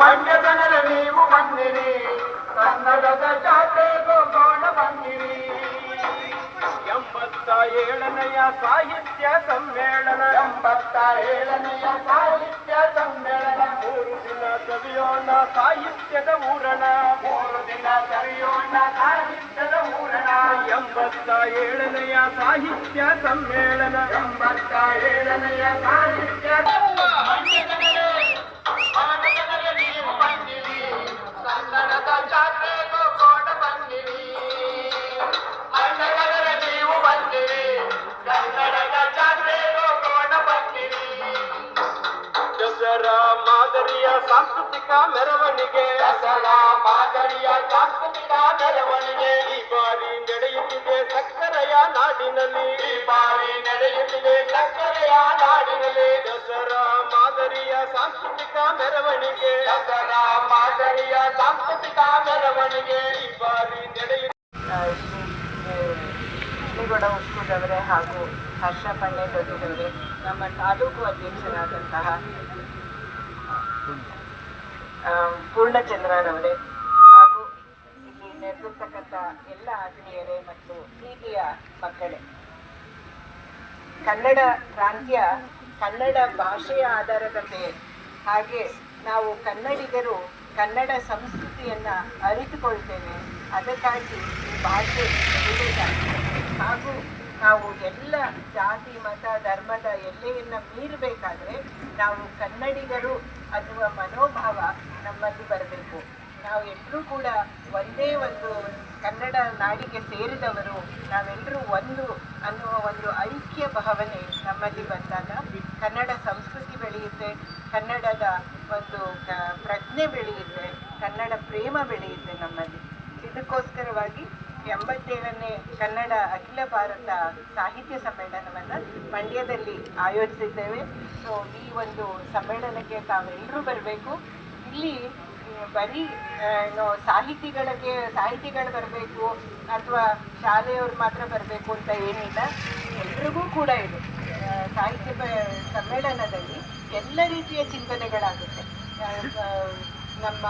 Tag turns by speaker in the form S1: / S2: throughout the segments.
S1: ಮಂಡ್ಯ ಜನರ ನೀವು ಬಂದಿರಿ ಕನ್ನಡದ ಜಾತ್ರೆಗೂ ಗೋಗೋಣ ಬಂದಿರಿ. ಎಂಬತ್ತ ಏಳನೆಯ ಸಾಹಿತ್ಯ ಸಮ್ಮೇಳನ. ಎಂಬತ್ತ ಏಳನೆಯ ಸಾಹಿತ್ಯ ಸಮ್ಮೇಳನ. ಮೂರು ದಿನ ಸವಿಯೋಣ ಸಾಹಿತ್ಯದ ಊರಣ. ಮೂರು ದಿನ ಸವಿಯೋಣ ಸಾಹಿತ್ಯದ ಊರಣ. ಎಂಬತ್ತ ಏಳನೆಯ ಸಾಹಿತ್ಯ ಸಮ್ಮೇಳನ. ಎಂಬತ್ತ ಏಳನೆಯ ಸಾಹಿತ್ಯ ದಸರಾ ಮಾದರಿಯ ಸಾಂಸ್ಕೃತಿಕ ಮೆರವಣಿಗೆ. ದಸರಾ ಮಾದರಿಯ ಸಾಂಸ್ಕೃತಿಕ ಮೆರವಣಿಗೆ. ಈ ಬಾರಿ ನಡೆಯುತ್ತಿದೆ ಸಕ್ಕರೆಯ ನಾಡಿನಲ್ಲಿ. ಈ ಬಾರಿ ನಡೆಯುತ್ತಿದೆ ಸಕ್ಕರೆಯ ನಾಡಿನಲ್ಲಿ. ದಸರಾ ಮಾದರಿಯ ಸಾಂಸ್ಕೃತಿಕ ಮೆರವಣಿಗೆ. ದಸರಾ ಮಾದರಿಯ ಸಾಂಸ್ಕೃತಿಕ ಮೆರವಣಿಗೆ. ಈ ಬಾರಿ ನಡೆಯುತ್ತಿದೆ
S2: ಕೃಷ್ಣೇಗೌಡ ಉಸ್ಕೂರವರೇ ಹಾಗೂ ಹರ್ಷ ಪಂಡೆ ದೊಡ್ಡದವರೇ ನಮ್ಮ ತಾಲೂಕು ಅಧ್ಯಕ್ಷರಾದಂತಹ ಆ, ಪೂರ್ಣಚಂದ್ರರವರೇ ಹಾಗೂ ಇಲ್ಲಿ ನೆರೆದಿರ್ತಕ್ಕಂಥ ಎಲ್ಲ ಆತ್ಮೀಯರೇ ಮತ್ತು ಪ್ರೀತಿಯ ಮಕ್ಕಳೇ. ಕನ್ನಡ ಪ್ರಾಂತ್ಯ ಕನ್ನಡ ಭಾಷೆಯ ಆಧಾರದ ಮೇಲೆ. ಹಾಗೆ ನಾವು ಕನ್ನಡಿಗರು ಕನ್ನಡ ಸಂಸ್ಕೃತಿಯನ್ನ ಅರಿತುಕೊಳ್ತೇವೆ. ಅದಕ್ಕಾಗಿ ಈ ಭಾಷೆ ಹಾಗೂ ನಾವು ಎಲ್ಲ ಜಾತಿ ಮತ ಧರ್ಮದ ಎಲ್ಲೆಯನ್ನ ಮೀರಬೇಕಾದ್ರೆ ನಾವು ಕನ್ನಡಿಗರು ಅನ್ನುವ ಮನೋಭಾವ ನಮ್ಮಲ್ಲಿ ಬರಬೇಕು. ನಾವು ಎಲ್ಲರೂ ಕೂಡ ಒಂದೇ ಒಂದು ಕನ್ನಡ ನಾಡಿಗೆ ಸೇರಿದವರು ನಾವೆಲ್ಲರೂ ಒಂದು ಅನ್ನುವ ಒಂದು ಐಕ್ಯ ಭಾವನೆ ನಮ್ಮಲ್ಲಿ ಬಂದಾಗ, ಕನ್ನಡ ಸಂಸ್ಕೃತಿ ಬೆಳೆಯುತ್ತೆ, ಕನ್ನಡದ ಒಂದು ಪ್ರಜ್ಞೆ ಬೆಳೆಯುತ್ತೆ, ಕನ್ನಡ ಪ್ರೇಮ ಬೆಳೆಯುತ್ತೆ ನಮ್ಮಲ್ಲಿ. ಇದಕ್ಕೋಸ್ಕರವಾಗಿ ಎಂಬತ್ತೇಳನೇ ಕನ್ನಡ ಅಖಿಲ ಭಾರತ ಸಾಹಿತ್ಯ ಸಮ್ಮೇಳನವನ್ನು ಮಂಡ್ಯದಲ್ಲಿ ಆಯೋಜಿಸಿದ್ದೇವೆ. ಸೊ ಈ ಒಂದು ಸಮ್ಮೇಳನಕ್ಕೆ ತಾವೆಲ್ಲರೂ ಬರಬೇಕು. ಇಲ್ಲಿ ಬರೀ ಏನು ಸಾಹಿತಿಗಳಿಗೆ, ಸಾಹಿತಿಗಳು ಬರಬೇಕು ಅಥವಾ ಶಾಲೆಯವ್ರು ಮಾತ್ರ ಬರಬೇಕು ಅಂತ ಏನಿಲ್ಲ. ಎಲ್ರಿಗೂ ಕೂಡ ಇದು. ಸಾಹಿತ್ಯ ಸಮ್ಮೇಳನದಲ್ಲಿ ಎಲ್ಲ ರೀತಿಯ ಚಿಂತನೆಗಳಾಗುತ್ತೆ. ನಮ್ಮ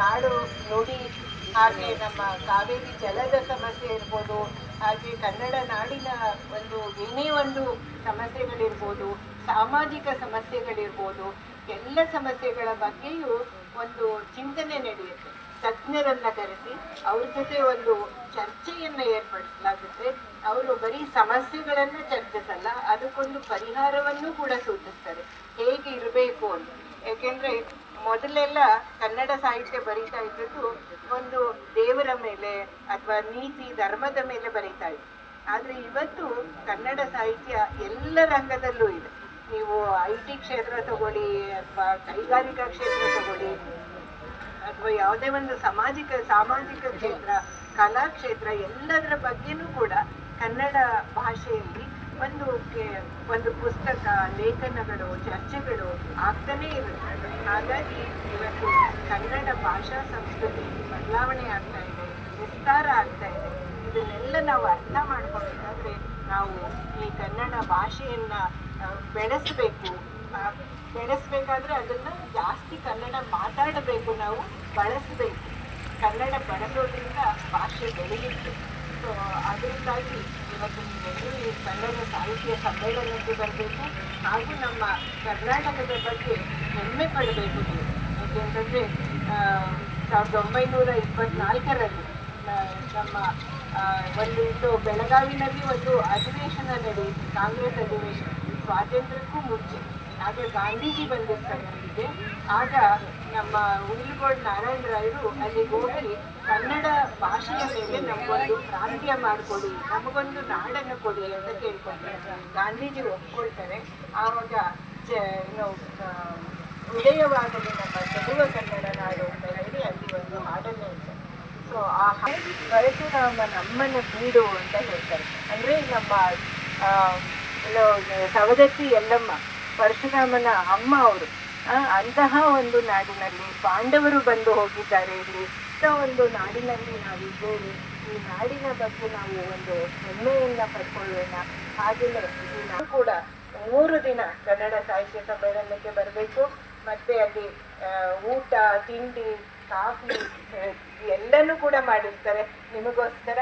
S2: ನಾಡು ನುಡಿ ಹಾಗೆ ನಮ್ಮ ಕಾವೇರಿ ಜಲದ ಸಮಸ್ಯೆ ಇರ್ಬೋದು, ಹಾಗೆ ಕನ್ನಡ ನಾಡಿನ ಒಂದು ಏನೇ ಒಂದು ಸಮಸ್ಯೆಗಳಿರ್ಬೋದು, ಸಾಮಾಜಿಕ ಸಮಸ್ಯೆಗಳಿರ್ಬೋದು, ಎಲ್ಲ ಸಮಸ್ಯೆಗಳ ಬಗ್ಗೆಯೂ ಒಂದು ಚಿಂತನೆ ನಡೆಯುತ್ತೆ. ತಜ್ಞರನ್ನ ಕರೆಸಿ, ಅವ್ರ ಜೊತೆ ಒಂದು ಚರ್ಚೆಯನ್ನ ಏರ್ಪಡಿಸಲಾಗುತ್ತೆ. ಅವರು ಬರೀ ಸಮಸ್ಯೆಗಳನ್ನ ಚರ್ಚಿಸಲ್ಲ, ಅದಕ್ಕೊಂದು ಪರಿಹಾರವನ್ನು ಕೂಡ ಸೂಚಿಸ್ತಾರೆ. ಹೇಗೆ ಇರಬೇಕು ಅಂತ. ಯಾಕೆಂದ್ರೆ ಮೊದಲೆಲ್ಲ ಕನ್ನಡ ಸಾಹಿತ್ಯ ಬರೀತಾ ಇದ್ದದ್ದು ಒಂದು ದೇವರ ಮೇಲೆ ಅಥವಾ ನೀತಿ ಧರ್ಮದ ಮೇಲೆ ಬರೀತಾ ಇತ್ತು. ಆದರೆ ಇವತ್ತು ಕನ್ನಡ ಸಾಹಿತ್ಯ ಎಲ್ಲ ರಂಗದಲ್ಲೂ ಇದೆ. ನೀವು ಐ ಟಿ ಕ್ಷೇತ್ರ ತಗೊಳ್ಳಿ ಅಥವಾ ಕೈಗಾರಿಕಾ ಕ್ಷೇತ್ರ ತಗೊಳ್ಳಿ, ಅಥವಾ ಯಾವುದೇ ಒಂದು ಸಾಮಾಜಿಕ ಸಾಮಾಜಿಕ ಕ್ಷೇತ್ರ, ಕಲಾ ಕ್ಷೇತ್ರ, ಎಲ್ಲದರ ಬಗ್ಗೆನೂ ಕೂಡ ಕನ್ನಡ ಭಾಷೆಯಲ್ಲಿ ಒಂದು ಒಂದು ಪುಸ್ತಕ, ಲೇಖನಗಳು, ಚರ್ಚೆಗಳು ಆಗ್ತಾನೇ ಇರುತ್ತೆ. ಹಾಗಾಗಿ ಇವತ್ತು ಕನ್ನಡ ಭಾಷಾ ಸಂಸ್ಕೃತಿ ಬದಲಾವಣೆ ಆಗ್ತಾ ಇದೆ, ವಿಸ್ತಾರ ಆಗ್ತಾ ಇದೆ. ಇದನ್ನೆಲ್ಲ ನಾವು ಅರ್ಥ ಮಾಡ್ಕೋಬೇಕಾದ್ರೆ ನಾವು ಈ ಕನ್ನಡ ಭಾಷೆಯನ್ನ ಬೆಳೆಸಬೇಕು. ಬೆಳೆಸ್ಬೇಕಾದ್ರೆ ಅದನ್ನ ಜಾಸ್ತಿ ಕನ್ನಡ ಮಾತಾಡಬೇಕು ನಾವು, ಬಳಸಬೇಕು. ಕನ್ನಡ ಬಳಸೋದ್ರಿಂದ ಭಾಷೆ ಬೆಳೆಯುತ್ತೆ ಸೊ ಅದರಿಂದಾಗಿ ಇವತ್ತು ನೀವೆಲ್ಲರೂ ಕನ್ನಡ ಸಾಹಿತ್ಯ ಸಮ್ಮೇಳನಕ್ಕೆ ಬರಬೇಕು. ಹಾಗೂ ನಮ್ಮ ಕರ್ನಾಟಕದ ಬಗ್ಗೆ ಹೆಮ್ಮೆ ಪಡಬೇಕು. ನೀವು ಸಾವಿರದ ಒಂಬೈನೂರ ಇಪ್ಪತ್ನಾಲ್ಕರಲ್ಲಿ ನಮ್ಮ ಒಂದು ಇದು ಬೆಳಗಾವಿನಲ್ಲಿ ಒಂದು ಅಧಿವೇಶನ ನಡೆಯಿತು. ಕಾಂಗ್ರೆಸ್ ಅಧಿವೇಶನ. ಸ್ವಾತಂತ್ರ್ಯಕ್ಕೂ ಮುಂಚೆ. ಆಗ ಗಾಂಧೀಜಿ ಬಂದಿರ್ತಾರೆ ನಮಗೆ ಆಗ ನಮ್ಮ ಉಳಿಗೋಡ್ ನಾರಾಯಣ ರಾಯರು ಅಲ್ಲಿಗೆ ಹೋಗಿ ಕನ್ನಡ ಭಾಷೆಯ ಮೇಲೆ ನಮಗೊಂದು ಪ್ರಾಂತ್ಯ ಮಾಡಿಕೊಡಿ ನಮಗೊಂದು ನಾಡನ್ನು ಕೊಡಿ ಅಂತ ಕೇಳ್ಕೊಳ್ತಾರೆ ಗಾಂಧೀಜಿ ಒಪ್ಕೊಳ್ತಾರೆ. ಆವಾಗ ಜ ಏನು ಆ, ಉದಯವಾಗಲಿ ನಮ್ಮ ತೆಲುಗು ಕನ್ನಡ ನಾಡು ಅಂತ ಹೇಳಿ ಅಲ್ಲಿ ಒಂದು ಹಾಡನ್ನು ಹೇಳ್ತಾರೆ. ಸೊ ಆ ಹಾಡು ಪರಶುರಾಮ ನಮ್ಮನ್ನು ಬೀಡು ಅಂತ ಹೇಳ್ತಾರೆ. ಅಂದ್ರೆ ನಮ್ಮ ಸವದತ್ತಿ ಎಲ್ಲಮ್ಮ ಪರಶುರಾಮನ ಅಮ್ಮ ಅವರು. ಅಂತಹ ಒಂದು ನಾಡಿನಲ್ಲಿ ಪಾಂಡವರು ಬಂದು ಹೋಗಿದ್ದಾರೆ. ಇಲ್ಲಿ ಇಂಥ ಒಂದು ನಾಡಿನಲ್ಲಿ ನಾವಿದ್ದೇವೆ. ಈ ನಾಡಿನ ಬಗ್ಗೆ ನಾವು ಒಂದು ಹೆಮ್ಮೆಯನ್ನ ಪಡ್ಕೊಳ್ಳೋಣ. ಹಾಗೆಯೇ ನಾವು ಕೂಡ ಮೂರು ದಿನ ಕನ್ನಡ ಸಾಹಿತ್ಯ ಸಮ್ಮೇಳನಕ್ಕೆ ಬರಬೇಕು. ಮತ್ತೆ ಅಲ್ಲಿ ಊಟ, ತಿಂಡಿ, ಕಾಫಿ ಎಲ್ಲನೂ ಕೂಡ ಮಾಡಿರ್ತಾರೆ. ನಿಮಗೋಸ್ಕರ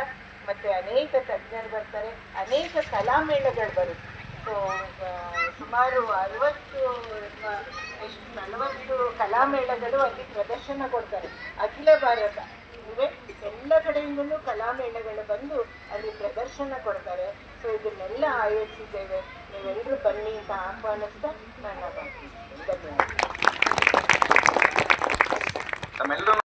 S2: ಮತ್ತೆ ಅನೇಕ ತಜ್ಞರು ಬರ್ತಾರೆ. ಅನೇಕ ಕಲಾಮೇಳಗಳು ಬರುತ್ತೆ ಸುಮಾರು ಅರವತ್ತು ಎಷ್ಟು, ನಲವತ್ತು ಕಲಾಮೇಳಗಳು ಅಲ್ಲಿ ಪ್ರದರ್ಶನ ಕೊಡ್ತಾರೆ. ಅಖಿಲ ಭಾರತ. ಅಂದರೆ ಎಲ್ಲ ಕಡೆಯಿಂದಲೂ ಕಲಾಮೇಳಗಳು ಬಂದು ಅಲ್ಲಿ ಪ್ರದರ್ಶನ ಕೊಡ್ತಾರೆ. ಸೊ ಇದನ್ನೆಲ್ಲ ಆಯೋಜಿಸಿದ್ದೇವೆ. ನೀವೆಲ್ಲರೂ ಬನ್ನಿ ಅಂತ ಆಹ್ವಾನಿಸ್ತಾ ಮಾತು. ಧನ್ಯವಾದ.